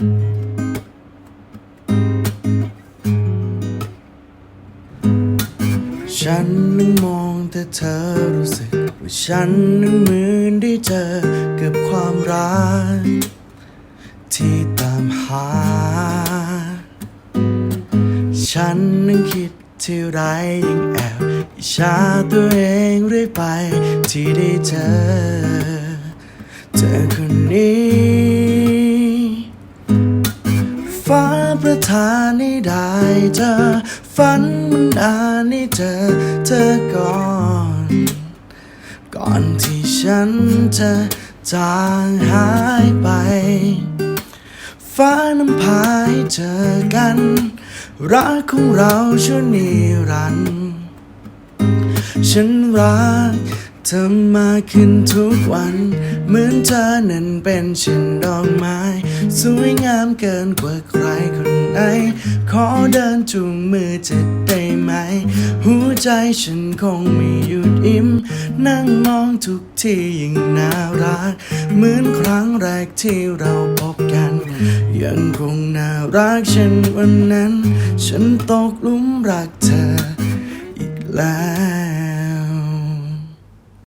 ฉันนั้มองแต่เธอรู้สึกว่าฉันนั้นเหมือนได้เจอกับความรักที่ตามหา ฉันนั้คิดที่ไรยังแอบอิจฉาตัวเองเรื่อยไปที่ได้เจอ ประทานให้ได้เจอฝันมันนานให้เจอเธอก่อน ก่อนที่ฉันจะจางหายไป ฟ้านำพาให้เจอกัน รักของเราชั่วนิรันดร์ฉันรัก เธอมาขึ้นทุกวัน เหมือนเธอนั้นเป็นเช่นดอกไม้ สวยงามเกินกว่าใครคนไหน ขอเดินจูงมือจะได้ไหม หัวใจฉันคงไม่หยุดอิ่ม นั่งมองทุกทียิ่งน่ารัก เหมือนครั้งแรกที่เราพบกัน ยังคงน่ารักเช่นวันนั้น ฉันตกหลุมรักเธออีกแล้ว